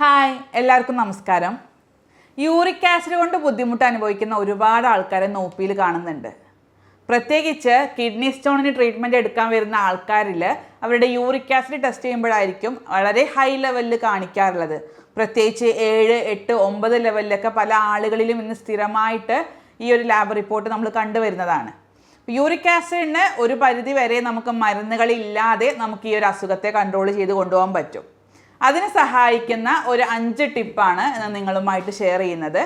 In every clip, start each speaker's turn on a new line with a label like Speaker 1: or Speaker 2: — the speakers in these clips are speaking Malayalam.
Speaker 1: ഹായ് എല്ലാവർക്കും നമസ്കാരം. യൂറിക് ആസിഡ് കൊണ്ട് ബുദ്ധിമുട്ട് അനുഭവിക്കുന്ന ഒരുപാട് ആൾക്കാരെ നോപ്പിയിൽ കാണുന്നുണ്ട്. പ്രത്യേകിച്ച് കിഡ്നി സ്റ്റോണിന് ട്രീറ്റ്മെന്റ് എടുക്കാൻ വരുന്ന ആൾക്കാരിൽ അവരുടെ യൂറിക് ആസിഡ് ടെസ്റ്റ് ചെയ്യുമ്പോഴായിരിക്കും വളരെ ഹൈ ലെവലിൽ കാണിക്കാറുള്ളത്. പ്രത്യേകിച്ച് ഏഴ് എട്ട് ഒമ്പത് ലെവലിലൊക്കെ പല ആളുകളിലും ഇന്ന് സ്ഥിരമായിട്ട് ഈ ഒരു ലാബ് റിപ്പോർട്ട് നമ്മൾ കണ്ടുവരുന്നതാണ് യൂറിക് ആസിഡിന് ഒരു പരിധി വരെ നമുക്ക് മരുന്നുകളില്ലാതെ നമുക്ക് ഈ ഒരു അസുഖത്തെ കൺട്രോൾ ചെയ്ത് കൊണ്ടുപോകാൻ പറ്റും. അതിന് സഹായിക്കുന്ന ഒരു അഞ്ച് ടിപ്പാണ് നിങ്ങളുമായിട്ട് ഷെയർ ചെയ്യുന്നത്.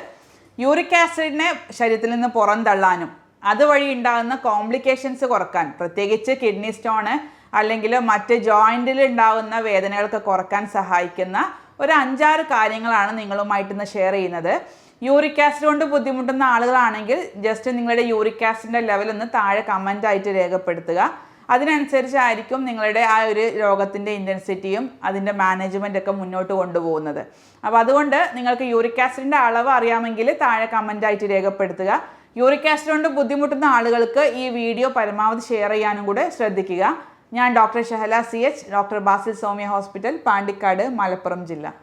Speaker 1: യൂറിക് ആസിഡിനെ ശരീരത്തിൽ നിന്ന് പുറന്തള്ളാനും അതുവഴി ഉണ്ടാകുന്ന കോംപ്ലിക്കേഷൻസ് കുറയ്ക്കാൻ പ്രത്യേകിച്ച് കിഡ്നി സ്റ്റോണ് അല്ലെങ്കിൽ മറ്റ് ജോയിന്റിൽ ഉണ്ടാകുന്ന വേദനകൾക്ക് കുറയ്ക്കാൻ സഹായിക്കുന്ന ഒരു അഞ്ചാറ് കാര്യങ്ങളാണ് നിങ്ങളുമായിട്ട് ഇന്ന് ഷെയർ ചെയ്യുന്നത്. യൂറിക് ആസിഡ് കൊണ്ട് ബുദ്ധിമുട്ടുന്ന ആളുകളാണെങ്കിൽ ജസ്റ്റ് നിങ്ങളുടെ യൂറിക് ആസിഡിന്റെ ലെവൽ ഒന്ന് താഴെ കമന്റ് ആയിട്ട് രേഖപ്പെടുത്തുക. അതിനനുസരിച്ചായിരിക്കും നിങ്ങളുടെ ആ ഒരു രോഗത്തിന്റെ ഇന്റൻസിറ്റിയും അതിന്റെ മാനേജ്മെന്റ് ഒക്കെ മുന്നോട്ട് കൊണ്ടുപോകുന്നത്. അപ്പോൾ അതുകൊണ്ട് നിങ്ങൾക്ക് യൂറിക് ആസിഡിന്റെ അളവ് അറിയാമെങ്കിൽ താഴെ കമന്റായിട്ട് രേഖപ്പെടുത്തുക. യൂറിക് ആസിഡ് കൊണ്ട് ബുദ്ധിമുട്ടുന്ന ആളുകൾക്ക് ഈ വീഡിയോ പരമാവധി ഷെയർ ചെയ്യാനും കൂടെ ശ്രദ്ധിക്കുക. ഞാൻ doctor Shahala C H doctor Basil Soumya hospital Pandikkad Malappuram ജില്ല.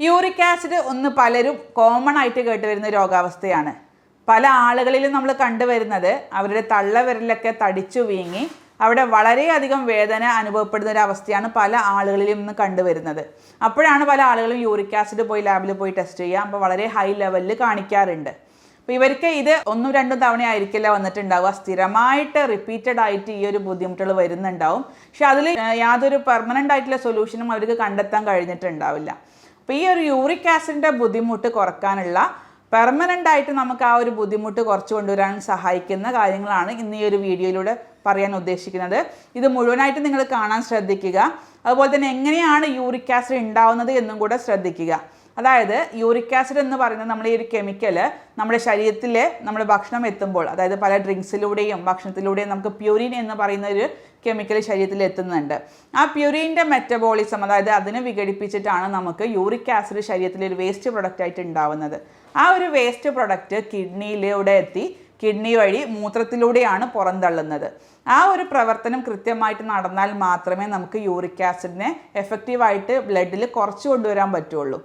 Speaker 1: യൂറിക് ആസിഡ് ഒന്ന് പലരും കോമൺ ആയിട്ട് കേട്ടുവരുന്ന രോഗാവസ്ഥയാണ്. പല ആളുകളിലും നമ്മൾ കണ്ടുവരുന്നത് അവരുടെ തള്ളവിരലൊക്കെ തടിച്ചു വീങ്ങി അവിടെ വളരെയധികം വേദന അനുഭവപ്പെടുന്ന ഒരു അവസ്ഥയാണ് പല ആളുകളിലും ഇന്ന് കണ്ടുവരുന്നത്. അപ്പോഴാണ് പല ആളുകളും യൂറിക് ആസിഡ് പോയി ലാബിൽ പോയി ടെസ്റ്റ് ചെയ്യുക. അപ്പോൾ വളരെ ഹൈ ലെവലിൽ കാണിക്കാറുണ്ട്. അപ്പോൾ ഇവർക്ക് ഇത് ഒന്നും രണ്ടും തവണ ആയിരിക്കില്ല വന്നിട്ടുണ്ടാവുക. സ്ഥിരമായിട്ട് റിപ്പീറ്റഡ് ആയിട്ട് ഈ ഒരു ബുദ്ധിമുട്ടുകൾ വരുന്നുണ്ടാവും. പക്ഷെ അതിൽ യാതൊരു പെർമനന്റ് ആയിട്ടുള്ള സൊല്യൂഷനും അവർക്ക് കണ്ടെത്താൻ കഴിഞ്ഞിട്ടുണ്ടാവില്ല. അപ്പോൾ ഈ ഒരു യൂറിക് ആസിഡിന്റെ ബുദ്ധിമുട്ട് കുറക്കാനുള്ള പെർമനന്റ് ആയിട്ട് നമുക്ക് ആ ഒരു ബുദ്ധിമുട്ട് കുറച്ച് കൊണ്ടുവരാൻ സഹായിക്കുന്ന കാര്യങ്ങളാണ് ഇന്ന് ഈ ഒരു വീഡിയോയിലൂടെ പറയാൻ ഉദ്ദേശിക്കുന്നത്. ഇത് മുഴുവനായിട്ട് നിങ്ങൾ കാണാൻ ശ്രദ്ധിക്കുക. അതുപോലെ തന്നെ എങ്ങനെയാണ് യൂറിക് ആസിഡ് ഉണ്ടാവുന്നത് എന്നും കൂടെ ശ്രദ്ധിക്കുക. അതായത് യൂറിക് ആസിഡ് എന്ന് പറയുന്നത് നമ്മുടെ ഈ ഒരു കെമിക്കൽ നമ്മുടെ ശരീരത്തിൽ നമ്മൾ ഭക്ഷണം എത്തുമ്പോൾ അതായത് പല ഡ്രിങ്ക്സിലൂടെയും ഭക്ഷണത്തിലൂടെയും നമുക്ക് പ്യൂരിൻ എന്ന് പറയുന്ന ഒരു കെമിക്കൽ ശരീരത്തിൽ എത്തുന്നുണ്ട്. ആ പ്യൂരിന്റെ മെറ്റബോളിസം അതായത് അതിനെ വിഘടിപ്പിച്ചിട്ടാണ് നമുക്ക് യൂറിക് ആസിഡ് ശരീരത്തിൽ ഒരു വേസ്റ്റ് പ്രൊഡക്റ്റ് ആയിട്ട് ഉണ്ടാവുന്നത്. ആ ഒരു വേസ്റ്റ് പ്രൊഡക്റ്റ് കിഡ്നിയിലൂടെ എത്തി കിഡ്നി വഴി മൂത്രത്തിലൂടെയാണ് പുറന്തള്ളുന്നത്. ആ ഒരു പ്രവർത്തനം കൃത്യമായിട്ട് നടന്നാൽ മാത്രമേ നമുക്ക് യൂറിക് ആസിഡിനെ എഫക്റ്റീവായിട്ട് ബ്ലഡിൽ കുറച്ച് കൊണ്ടുവരാൻ പറ്റുള്ളൂ.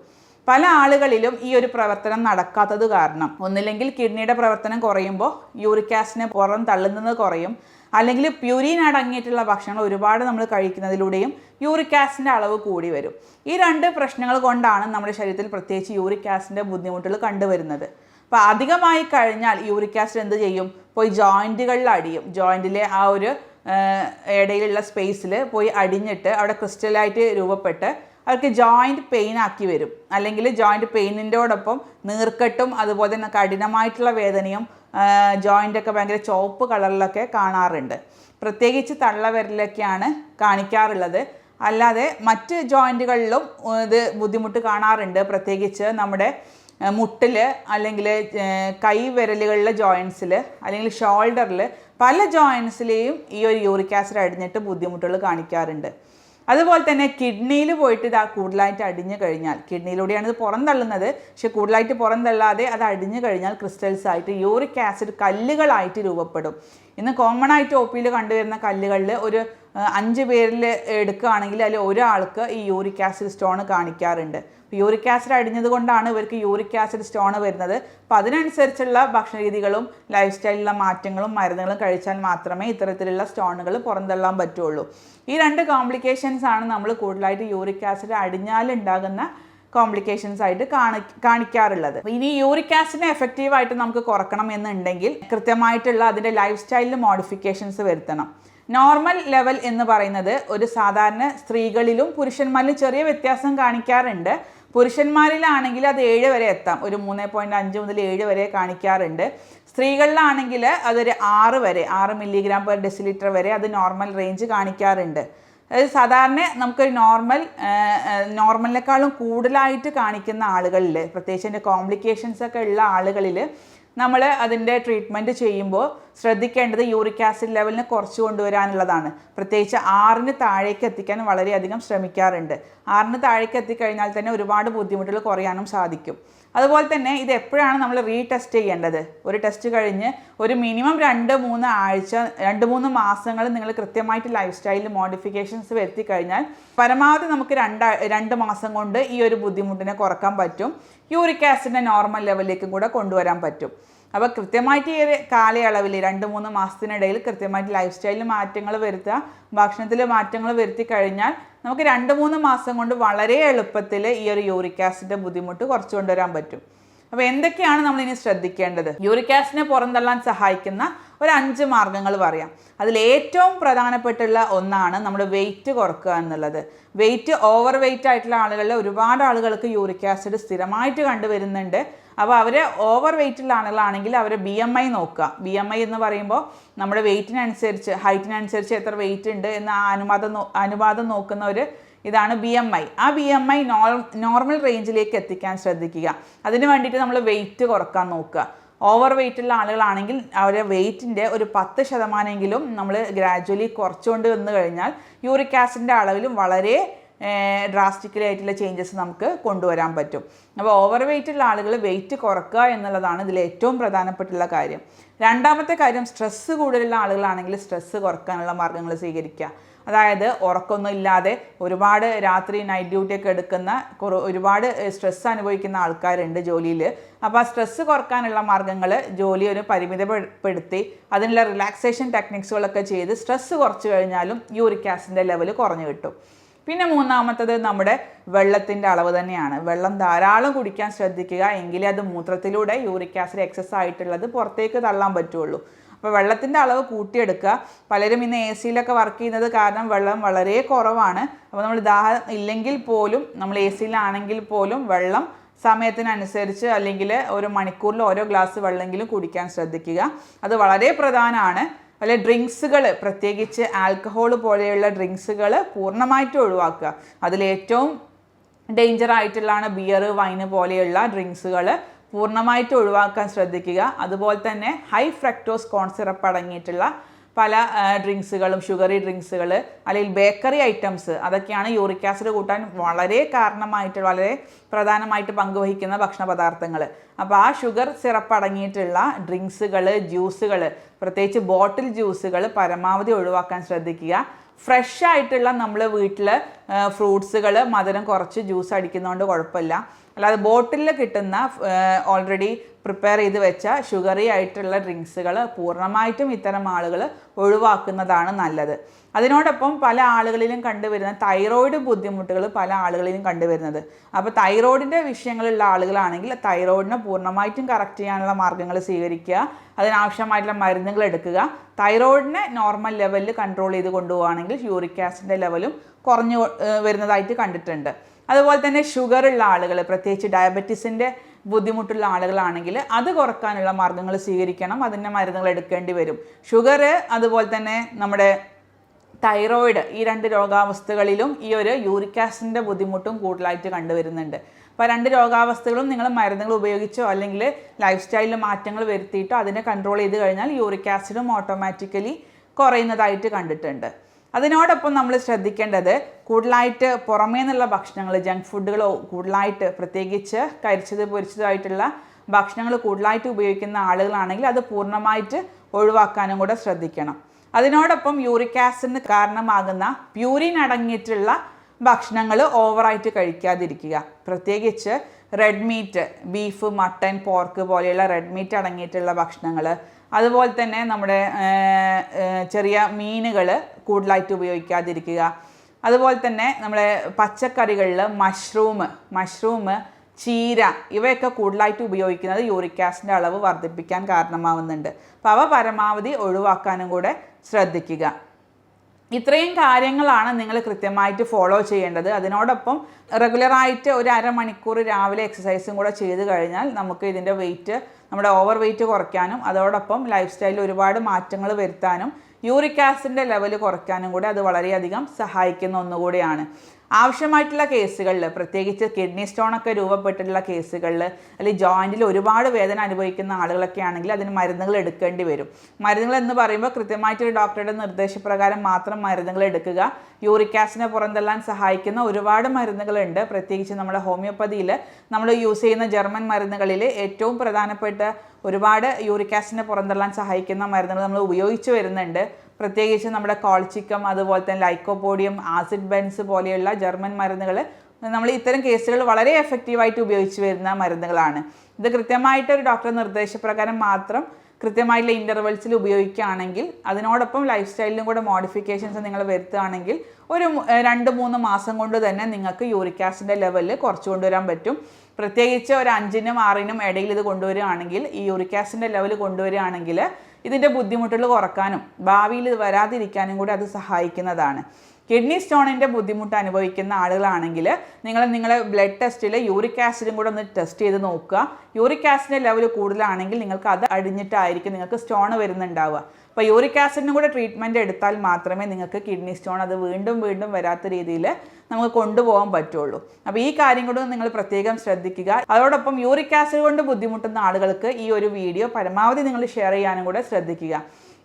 Speaker 1: പല ആളുകളിലും ഈ ഒരു പ്രവർത്തനം നടക്കാത്തത് കാരണം. ഒന്നില്ലെങ്കിൽ കിഡ്നിയുടെ പ്രവർത്തനം കുറയുമ്പോൾ യൂറിക് പുറം തള്ളുന്നത് കുറയും. അല്ലെങ്കിൽ പ്യൂരീൻ അടങ്ങിയിട്ടുള്ള ഭക്ഷണങ്ങൾ ഒരുപാട് നമ്മൾ കഴിക്കുന്നതിലൂടെയും യൂറിക് ആസിഡിന്റെ അളവ് കൂടി വരും. ഈ രണ്ട് പ്രശ്നങ്ങൾ കൊണ്ടാണ് നമ്മുടെ ശരീരത്തിൽ പ്രത്യേകിച്ച് യൂറിക് ആസിഡിന്റെ ബുദ്ധിമുട്ടുകൾ കണ്ടുവരുന്നത്. അപ്പോൾ അധികമായി കഴിഞ്ഞാൽ യൂറിക് ആസിഡ് എന്ത് ചെയ്യും? പോയി ജോയിന്റുകളിൽ അടിയും. ജോയിന്റിലെ ആ ഒരു ഇടയിലുള്ള സ്പേസിൽ പോയി അടിഞ്ഞിട്ട് അവിടെ ക്രിസ്റ്റലായിട്ട് രൂപപ്പെട്ട് അവർക്ക് ജോയിന്റ് പെയിൻ ആക്കി വരും. അല്ലെങ്കിൽ ജോയിന്റ് പെയിനിന്റെയോടൊപ്പം നീർക്കെട്ടും അതുപോലെ തന്നെ കഠിനമായിട്ടുള്ള വേദനയും ജോയിന്റൊക്കെ ഭയങ്കര ചുവപ്പ് കളറിലൊക്കെ കാണാറുണ്ട്. പ്രത്യേകിച്ച് തള്ളവിരലൊക്കെയാണ് കാണിക്കാറുള്ളത്. അല്ലാതെ മറ്റ് ജോയിന്റുകളിലും ഇത് ബുദ്ധിമുട്ട് കാണാറുണ്ട്. പ്രത്യേകിച്ച് നമ്മുടെ മുട്ടിൽ അല്ലെങ്കിൽ കൈ വിരലുകളിലെ ജോയിൻസിൽ അല്ലെങ്കിൽ ഷോൾഡറിൽ പല ജോയിൻസിലെയും ഈ ഒരു യൂറിക് ആസിഡ് അടിഞ്ഞിട്ട് ബുദ്ധിമുട്ടുകൾ കാണിക്കാറുണ്ട്. അതുപോലെ തന്നെ കിഡ്നിയിൽ പോയിട്ട് ഇത് കൂടുതലായിട്ട് അടിഞ്ഞു കഴിഞ്ഞാൽ കിഡ്നിയിലൂടെയാണ് ഇത് പുറന്തള്ളുന്നത് പക്ഷെ കൂടുതലായിട്ട് പുറം തള്ളാതെ അത് അടിഞ്ഞു കഴിഞ്ഞാൽ ക്രിസ്റ്റൽസ് ആയിട്ട് യൂറിക് ആസിഡ് കല്ലുകളായിട്ട് രൂപപ്പെടും. ഇന്ന് കോമൺ ആയിട്ട് ഒ പിയിൽ കണ്ടുവരുന്ന കല്ലുകളിൽ ഒരു അഞ്ച് പേരിൽ എടുക്കുകയാണെങ്കിൽ അതിൽ ഒരാൾക്ക് ഈ യൂറിക് ആസിഡ് സ്റ്റോൺ കാണിക്കാറുണ്ട്. യൂറിക് ആസിഡ് അടിഞ്ഞത് കൊണ്ടാണ് ഇവർക്ക് യൂറിക് ആസിഡ് സ്റ്റോൺ വരുന്നത്. അപ്പോൾ അതിനനുസരിച്ചുള്ള ഭക്ഷണരീതികളും ലൈഫ് സ്റ്റൈലിലുള്ള മാറ്റങ്ങളും മരുന്നുകളും കഴിച്ചാൽ മാത്രമേ ഇത്തരത്തിലുള്ള സ്റ്റോണുകൾ പുറന്തള്ളാൻ പറ്റുള്ളൂ. ഈ രണ്ട് കോംപ്ലിക്കേഷൻസ് ആണ് നമ്മൾ കൂടുതലായിട്ട് യൂറിക് ആസിഡ് അടിഞ്ഞാലുണ്ടാകുന്ന കോംപ്ലിക്കേഷൻസ് ആയിട്ട് കാണി കാണിക്കാറുള്ളത്. ഇനി യൂറിക് ആസിഡിനെ എഫക്റ്റീവായിട്ട് നമുക്ക് കുറക്കണം എന്നുണ്ടെങ്കിൽ കൃത്യമായിട്ടുള്ള അതിന്റെ ലൈഫ് സ്റ്റൈലിൽ മോഡിഫിക്കേഷൻസ് വരുത്തണം. നോർമൽ ലെവൽ എന്ന് പറയുന്നത് ഒരു സാധാരണ സ്ത്രീകളിലും പുരുഷന്മാരിലും ചെറിയ വ്യത്യാസം കാണിക്കാറുണ്ട്. പുരുഷന്മാരിലാണെങ്കിൽ അത് ഏഴ് വരെ എത്താം. ഒരു മൂന്ന് പോയിന്റ് അഞ്ച് മുതൽ ഏഴ് വരെ കാണിക്കാറുണ്ട്. സ്ത്രീകളിലാണെങ്കിൽ അതൊരു ആറ് വരെ ആറ് മില്ലിഗ്രാം പെർ ഡെസിലിറ്റർ വരെ അത് നോർമൽ റേഞ്ച് കാണിക്കാറുണ്ട്. അതായത് സാധാരണ നമുക്ക് നോർമൽ നോർമലിനേക്കാളും കൂടുതലായിട്ട് കാണിക്കുന്ന ആളുകളിൽ പ്രത്യേകിച്ച് അതിന്റെ കോംപ്ലിക്കേഷൻസ് ഒക്കെ ഉള്ള ആളുകളിൽ നമ്മൾ അതിന്റെ ട്രീറ്റ്മെന്റ് ചെയ്യുമ്പോൾ ശ്രദ്ധിക്കേണ്ടത് യൂറിക് ആസിഡ് ലെവലിന് കുറച്ച് കൊണ്ടുവരാനുള്ളതാണ്. പ്രത്യേകിച്ച് ആറിന് താഴേക്ക് എത്തിക്കാൻ വളരെയധികം ശ്രമിക്കാറുണ്ട്. ആറിന് താഴേക്ക് എത്തിക്കഴിഞ്ഞാൽ തന്നെ ഒരുപാട് ബുദ്ധിമുട്ടുകൾ കുറയാനും സാധിക്കും. അതുപോലെ തന്നെ ഇത് എപ്പോഴാണ് നമ്മൾ റീടെസ്റ്റ് ചെയ്യേണ്ടത്? ഒരു ടെസ്റ്റ് കഴിഞ്ഞ് ഒരു മിനിമം രണ്ട് മൂന്ന് ആഴ്ച രണ്ട് മൂന്ന് മാസങ്ങൾ നിങ്ങൾ കൃത്യമായിട്ട് ലൈഫ് സ്റ്റൈലിൽ മോഡിഫിക്കേഷൻസ് വരുത്തി കഴിഞ്ഞാൽ പരമാവധി നമുക്ക് രണ്ട് രണ്ട് മാസം കൊണ്ട് ഈ ഒരു ബുദ്ധിമുട്ടിനെ കുറയ്ക്കാൻ പറ്റും. യൂറിക് ആസിഡിന്റെ നോർമൽ ലെവലിലേക്കും കൂടെ കൊണ്ടുവരാൻ പറ്റും. അപ്പോൾ കൃത്യമായിട്ട് ഈ കാലയളവിൽ രണ്ട് മൂന്ന് മാസത്തിനിടയിൽ കൃത്യമായിട്ട് ലൈഫ് സ്റ്റൈലിൽ മാറ്റങ്ങൾ വരുത്തുക ഭക്ഷണത്തിൽ മാറ്റങ്ങൾ വരുത്തി കഴിഞ്ഞാൽ നമുക്ക് രണ്ട് മൂന്ന് മാസം കൊണ്ട് വളരെ എളുപ്പത്തിൽ ഈ ഒരു യൂറിക് ആസിഡിന്റെ ബുദ്ധിമുട്ട് കുറച്ച് കൊണ്ടുവരാൻ പറ്റും. അപ്പോൾ എന്തൊക്കെയാണ് നമ്മൾ ഇനി ശ്രദ്ധിക്കേണ്ടത്? യൂറിക് ആസിഡിനെ പുറന്തള്ളാൻ സഹായിക്കുന്ന ഒരു അഞ്ച് മാർഗങ്ങൾ പറയാം. അതിൽ ഏറ്റവും പ്രധാനപ്പെട്ടുള്ള ഒന്നാണ് നമ്മുടെ വെയിറ്റ് കുറക്കുക എന്നുള്ളത്. വെയിറ്റ് ഓവർ വെയിറ്റ് ആയിട്ടുള്ള ആളുകളിൽ ഒരുപാട് ആളുകൾക്ക് യൂറിക് ആസിഡ് സ്ഥിരമായിട്ട് കണ്ടുവരുന്നുണ്ട്. അപ്പോൾ അവർ ഓവർ വെയിറ്റുള്ള ആളുകളാണെങ്കിൽ അവർ ബി എം ഐ നോക്കുക. ബി എം ഐ എന്ന് പറയുമ്പോൾ നമ്മുടെ വെയിറ്റിനനുസരിച്ച് ഹൈറ്റിനനുസരിച്ച് എത്ര വെയിറ്റ് ഉണ്ട് എന്ന അനുപാതം അനുപാതം നോക്കുന്ന ഒരു ഇതാണ് ബി എം ഐ ആ ബി എം ഐ നോർമൽ റേഞ്ചിലേക്ക് എത്തിക്കാൻ ശ്രദ്ധിക്കുക. അതിന് വേണ്ടിയിട്ട് നമ്മൾ വെയിറ്റ് കുറയ്ക്കാൻ നോക്കുക. ഓവർ വെയിറ്റുള്ള ആളുകളാണെങ്കിൽ അവരുടെ വെയിറ്റിന്റെ ഒരു പത്ത് ശതമാനമെങ്കിലും നമ്മൾ ഗ്രാജ്വലി കുറച്ചുകൊണ്ട് വന്നു കഴിഞ്ഞാൽ യൂറിക് ആസിഡിന്റെ അളവിലും വളരെ ഡ്രാസ്റ്റിക്കലി ആയിട്ടുള്ള ചേഞ്ചസ് നമുക്ക് കൊണ്ടുവരാൻ പറ്റും. അപ്പോൾ ഓവർ വെയിറ്റ് ഉള്ള ആളുകൾ വെയിറ്റ് കുറക്കുക എന്നുള്ളതാണ് ഇതിൽ ഏറ്റവും പ്രധാനപ്പെട്ടുള്ള കാര്യം. രണ്ടാമത്തെ കാര്യം സ്ട്രെസ്സ് കൂടുതലുള്ള ആളുകളാണെങ്കിൽ സ്ട്രെസ്സ് കുറക്കാനുള്ള മാർഗങ്ങൾ സ്വീകരിക്കുക. അതായത് ഉറക്കമൊന്നും ഇല്ലാതെ ഒരുപാട് രാത്രി നൈറ്റ് ഡ്യൂട്ടി ഒക്കെ എടുക്കുന്ന ഒരുപാട് സ്ട്രെസ്സ് അനുഭവിക്കുന്ന ആൾക്കാരുണ്ട് ജോലിയിൽ അപ്പോൾ ആ സ്ട്രെസ്സ് കുറക്കാനുള്ള മാർഗങ്ങൾ ജോലി ഒരു പരിമിതപ്പെടുത്തി അതിനുള്ള റിലാക്സേഷൻ ടെക്നിക്സുകളൊക്കെ ചെയ്ത് സ്ട്രെസ്സ് കുറച്ച് കഴിഞ്ഞാലും യൂറിക് ആസിഡിന്റെ ലെവൽ കുറഞ്ഞു കിട്ടും. പിന്നെ മൂന്നാമത്തത് നമ്മുടെ വെള്ളത്തിന്റെ അളവ് തന്നെയാണ്. വെള്ളം ധാരാളം കുടിക്കാൻ ശ്രദ്ധിക്കുക. എങ്കിലേ അത് മൂത്രത്തിലൂടെ യൂറിക് ആസിഡ് എക്സസ് ആയിട്ടുള്ളത് പുറത്തേക്ക് തള്ളാൻ പറ്റുള്ളൂ. അപ്പോൾ വെള്ളത്തിന്റെ അളവ് കൂട്ടിയെടുക്കുക. പലരും ഇന്ന് എ സിയിലൊക്കെ വർക്ക് ചെയ്യുന്നത് കാരണം വെള്ളം വളരെ കുറവാണ്. അപ്പോൾ നമ്മൾ ദാഹം ഇല്ലെങ്കിൽ പോലും നമ്മൾ എ സിയിലാണെങ്കിൽ പോലും വെള്ളം സമയത്തിനനുസരിച്ച് അല്ലെങ്കിൽ ഒരു മണിക്കൂറിൽ ഓരോ ഗ്ലാസ് വെള്ളമെങ്കിലും കുടിക്കാൻ ശ്രദ്ധിക്കുക. അത് വളരെ പ്രധാനമാണ്. അല്ലെ ഡ്രിങ്ക്സുകൾ പ്രത്യേകിച്ച് ആൽക്കഹോൾ പോലെയുള്ള ഡ്രിങ്ക്സുകൾ പൂർണമായിട്ടും ഒഴിവാക്കുക. അതിലേറ്റവും ഡേഞ്ചർ ആയിട്ടുള്ളതാണ് ബിയർ വൈന് പോലെയുള്ള ഡ്രിങ്ക്സുകൾ പൂർണമായിട്ട് ഒഴിവാക്കാൻ ശ്രദ്ധിക്കുക. അതുപോലെ തന്നെ ഹൈ ഫ്രക്ടോസ് കോൺ സിറപ്പ് അടങ്ങിയിട്ടുള്ള പല ഡ്രിങ്ക്സുകളും ഷുഗറി ഡ്രിങ്ക്സുകൾ അല്ലെങ്കിൽ ബേക്കറി ഐറ്റംസ് അതൊക്കെയാണ് യൂറിക് ആസിഡ് കൂട്ടാൻ വളരെ കാരണമായിട്ട് വളരെ പ്രധാനമായിട്ട് പങ്കുവഹിക്കുന്ന ഭക്ഷണ പദാർത്ഥങ്ങൾ അപ്പോൾ ആ ഷുഗർ സിറപ്പ് അടങ്ങിയിട്ടുള്ള ഡ്രിങ്ക്സുകൾ ജ്യൂസുകൾ പ്രത്യേകിച്ച് ബോട്ടിൽ ജ്യൂസുകൾ പരമാവധി ഒഴിവാക്കാൻ ശ്രദ്ധിക്കുക. ഫ്രഷ് ആയിട്ടുള്ള നമ്മൾ വീട്ടിൽ ഫ്രൂട്ട്സുകൾ മധുരം കുറച്ച് ജ്യൂസ് അടിക്കുന്നതുകൊണ്ട് കുഴപ്പമില്ല. അല്ലാതെ ബോട്ടിലിൽ കിട്ടുന്ന ഓൾറെഡി പ്രിപ്പയർ ചെയ്ത് വെച്ച ഷുഗറി ആയിട്ടുള്ള ഡ്രിങ്ക്സുകൾ പൂർണമായിട്ടും ഇത്തരം ആളുകൾ ഒഴിവാക്കുന്നതാണ് നല്ലത്. അതിനോടൊപ്പം പല ആളുകളിലും കണ്ടുവരുന്ന തൈറോയിഡ് ബുദ്ധിമുട്ടുകൾ പല ആളുകളിലും കണ്ടുവരുന്നത്. അപ്പോൾ തൈറോയിഡിന്റെ വിഷയങ്ങളുള്ള ആളുകളാണെങ്കിൽ തൈറോയിഡിനെ പൂർണമായിട്ടും കറക്റ്റ് ചെയ്യാനുള്ള മാർഗങ്ങൾ സ്വീകരിക്കുക അതിനാവശ്യമായിട്ടുള്ള മരുന്നുകൾ എടുക്കുക. തൈറോയിഡിനെ നോർമൽ ലെവലിൽ കൺട്രോൾ ചെയ്ത് കൊണ്ടുപോവുകയാണെങ്കിൽ യൂറിക് ആസിഡിന്റെ ലെവലും കുറഞ്ഞു വരുന്നതായിട്ട് കണ്ടിട്ടുണ്ട്. അതുപോലെ തന്നെ ഷുഗർ ഉള്ള ആളുകൾ പ്രത്യേകിച്ച് ഡയബറ്റീസിന്റെ ബുദ്ധിമുട്ടുള്ള ആളുകളാണെങ്കിൽ അത് കുറക്കാനുള്ള മാർഗങ്ങൾ സ്വീകരിക്കണം. അതിന്റെ മരുന്നുകൾ എടുക്കേണ്ടി വരും. ഷുഗർ അതുപോലെ തന്നെ നമ്മുടെ തൈറോയിഡ് ഈ രണ്ട് രോഗാവസ്ഥകളിലും ഈ ഒരു യൂറിക് ആസിഡിന്റെ ബുദ്ധിമുട്ടും കൂടുതലായിട്ട് കണ്ടുവരുന്നുണ്ട്. അപ്പോൾ രണ്ട് രോഗാവസ്ഥകളും നിങ്ങൾ മരുന്നുകൾ ഉപയോഗിച്ചോ അല്ലെങ്കിൽ ലൈഫ് സ്റ്റൈലിൽ മാറ്റങ്ങൾ വരുത്തിയിട്ടോ അതിനെ കൺട്രോൾ ചെയ്ത് കഴിഞ്ഞാൽ യൂറിക് ആസിഡും ഓട്ടോമാറ്റിക്കലി കുറയുന്നതായിട്ട് കണ്ടിട്ടുണ്ട്. അതിനോടൊപ്പം നമ്മൾ ശ്രദ്ധിക്കേണ്ടത് കൂടുതലായിട്ട് പുറമേ നിന്നുള്ള ഭക്ഷണങ്ങൾ ജങ്ക് ഫുഡുകളോ കൂടുതലായിട്ട് പ്രത്യേകിച്ച് കരിച്ചത് പൊരിച്ചതായിട്ടുള്ള ഭക്ഷണങ്ങൾ കൂടുതലായിട്ട് ഉപയോഗിക്കുന്ന ആളുകളാണെങ്കിൽ അത് പൂർണമായിട്ട് ഒഴിവാക്കാനും കൂടെ ശ്രദ്ധിക്കണം. അതിനോടൊപ്പം യൂറിക് ആസിഡിന് കാരണമാകുന്ന പ്യൂരിൻ അടങ്ങിയിട്ടുള്ള ഭക്ഷണങ്ങൾ ഓവറായിട്ട് കഴിക്കാതിരിക്കുക. പ്രത്യേകിച്ച് red meat beef mutton pork പോലെയുള്ള റെഡ് മീറ്റ് അടങ്ങിയിട്ടുള്ള ഭക്ഷണങ്ങൾ അതുപോലെ തന്നെ നമ്മുടെ ചെറിയ മീനുകൾ കൂടുതലായിട്ട് ഉപയോഗിക്കാതിരിക്കുക. അതുപോലെ തന്നെ നമ്മുടെ പച്ചക്കറികളിൽ മഷ്റൂം മഷ്റൂം ചീര ഇവയൊക്കെ കൂടുതലായിട്ട് ഉപയോഗിക്കുന്നത് യൂറിക് ആസിഡിന്റെ അളവ് വർദ്ധിപ്പിക്കാൻ കാരണമാവുന്നുണ്ട്. അപ്പോൾ അവ പരമാവധി ഒഴിവാക്കാനും കൂടെ ശ്രദ്ധിക്കുക. ഇത്രയും കാര്യങ്ങളാണ് നിങ്ങൾ കൃത്യമായിട്ട് ഫോളോ ചെയ്യേണ്ടത്. അതിനോടൊപ്പം റെഗുലറായിട്ട് ഒരു അരമണിക്കൂർ രാവിലെ എക്സസൈസും കൂടെ ചെയ്ത് കഴിഞ്ഞാൽ നമുക്ക് ഇതിന്റെ വെയിറ്റ് നമ്മുടെ ഓവർ വെയിറ്റ് കുറയ്ക്കാനും അതോടൊപ്പം ലൈഫ് സ്റ്റൈലിൽ ഒരുപാട് മാറ്റങ്ങൾ വരുത്താനും യൂറിക് ആസിഡിന്റെ ലെവൽ കുറയ്ക്കാനും കൂടി അത് വളരെയധികം സഹായിക്കുന്ന ഒന്നുകൂടിയാണ്. ആവശ്യമായിട്ടുള്ള കേസുകളിൽ പ്രത്യേകിച്ച് കിഡ്നി സ്റ്റോൺ ഒക്കെ രൂപപ്പെട്ടിട്ടുള്ള കേസുകളിൽ അല്ലെങ്കിൽ ജോയിന്റിൽ ഒരുപാട് വേദന അനുഭവിക്കുന്ന ആളുകളൊക്കെ ആണെങ്കിൽ അതിന് മരുന്നുകൾ എടുക്കേണ്ടി വരും. മരുന്നുകൾ എന്ന് പറയുമ്പോൾ കൃത്യമായിട്ടൊരു ഡോക്ടറുടെ നിർദ്ദേശപ്രകാരം മാത്രം മരുന്നുകൾ എടുക്കുക. യൂറിക് പുറന്തള്ളാൻ സഹായിക്കുന്ന ഒരുപാട് മരുന്നുകളുണ്ട്. പ്രത്യേകിച്ച് നമ്മുടെ ഹോമിയോപ്പതിയിൽ നമ്മൾ യൂസ് ചെയ്യുന്ന ജർമ്മൻ മരുന്നുകളിൽ ഏറ്റവും പ്രധാനപ്പെട്ട ഒരുപാട് യൂറിക് ആസിഡിനെ പുറന്തള്ളാൻ സഹായിക്കുന്ന മരുന്നുകൾ നമ്മൾ ഉപയോഗിച്ച് വരുന്നുണ്ട്. പ്രത്യേകിച്ച് നമ്മുടെ കോൾച്ചിക്കം അതുപോലെ തന്നെ ലൈക്കോപോഡിയം ആസിഡ് ബെൻസ് പോലെയുള്ള ജർമ്മൻ മരുന്നുകൾ നമ്മൾ ഇത്തരം കേസുകൾ വളരെ എഫക്റ്റീവായിട്ട് ഉപയോഗിച്ച് വരുന്ന മരുന്നുകളാണ്. ഇത് കൃത്യമായിട്ട് ഒരു ഡോക്ടർ നിർദ്ദേശപ്രകാരം മാത്രം കൃത്യമായിട്ടുള്ള ഇന്റർവെൽസിൽ ഉപയോഗിക്കുകയാണെങ്കിൽ അതിനോടൊപ്പം ലൈഫ് സ്റ്റൈലിലും കൂടെ മോഡിഫിക്കേഷൻസ് നിങ്ങൾ വരുത്തുകയാണെങ്കിൽ ഒരു രണ്ട് മൂന്ന് മാസം കൊണ്ട് തന്നെ നിങ്ങൾക്ക് യൂറിക് ആസിഡിന്റെ ലെവലിൽ കുറച്ച് കൊണ്ടുവരാൻ പറ്റും. പ്രത്യേകിച്ച് ഒരു അഞ്ചിനും ആറിനും ഇടയിൽ ഇത് കൊണ്ടുവരികയാണെങ്കിൽ ഈ യൂറിക് ആസിഡിന്റെ ലെവൽ കൊണ്ടുവരികയാണെങ്കിൽ ഇതിന്റെ ബുദ്ധിമുട്ടുകൾ കുറക്കാനും ഭാവിയിൽ ഇത് വരാതിരിക്കാനും കൂടി അത് സഹായിക്കുന്നതാണ്. കിഡ്നി സ്റ്റോണിന്റെ ബുദ്ധിമുട്ട് അനുഭവിക്കുന്ന ആളുകളാണെങ്കിൽ നിങ്ങൾ നിങ്ങളെ ബ്ലഡ് ടെസ്റ്റിൽ യൂറിക് ആസിഡും കൂടെ ഒന്ന് ടെസ്റ്റ് ചെയ്ത് നോക്കുക. യൂറിക് ആസിഡിന്റെ ലെവൽ കൂടുതലാണെങ്കിൽ നിങ്ങൾക്ക് അത് അടിഞ്ഞിട്ടായിരിക്കും നിങ്ങൾക്ക് സ്റ്റോൺ വരുന്നുണ്ടാവുക. അപ്പോൾ യൂറിക് ആസിഡിനും കൂടെ ട്രീറ്റ്മെന്റ് എടുത്താൽ മാത്രമേ നിങ്ങൾക്ക് കിഡ്നി സ്റ്റോൺ അത് വീണ്ടും വീണ്ടും വരാത്ത രീതിയിൽ നമുക്ക് കൊണ്ടുപോകാൻ പറ്റുള്ളൂ. അപ്പോൾ ഈ കാര്യം കൂടെ നിങ്ങൾ പ്രത്യേകം ശ്രദ്ധിക്കുക. അതോടൊപ്പം യൂറിക് ആസിഡ് കൊണ്ട് ബുദ്ധിമുട്ടുന്ന ആളുകൾക്ക് ഈ ഒരു വീഡിയോ പരമാവധി നിങ്ങൾ ഷെയർ ചെയ്യാനും കൂടെ ശ്രദ്ധിക്കുക.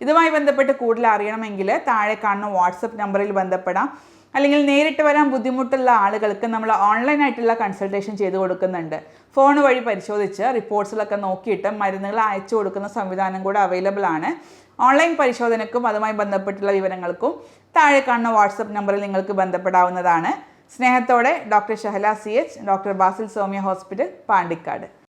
Speaker 1: ഇതുമായി ബന്ധപ്പെട്ട് കൂടുതൽ അറിയണമെങ്കിൽ താഴെ കാണുന്ന വാട്സപ്പ് നമ്പറിൽ ബന്ധപ്പെടാം. അല്ലെങ്കിൽ നേരിട്ട് വരാൻ ബുദ്ധിമുട്ടുള്ള ആളുകൾക്ക് നമ്മൾ ഓൺലൈനായിട്ടുള്ള കൺസൾട്ടേഷൻ ചെയ്ത് കൊടുക്കുന്നുണ്ട്. ഫോൺ വഴി പരിശോധിച്ച് റിപ്പോർട്ട്സിലൊക്കെ നോക്കിയിട്ട് മരുന്നുകൾ അയച്ചു കൊടുക്കുന്ന സംവിധാനം കൂടെ അവൈലബിൾ ആണ്. ഓൺലൈൻ പരിശോധനക്കും അതുമായി ബന്ധപ്പെട്ടുള്ള വിവരങ്ങൾക്കും താഴെ കാണുന്ന വാട്സപ്പ് നമ്പറിൽ നിങ്ങൾക്ക് ബന്ധപ്പെടാവുന്നതാണ്. സ്നേഹത്തോടെ doctor Shahala C H doctor Basil Soumya hospital Pandikkad.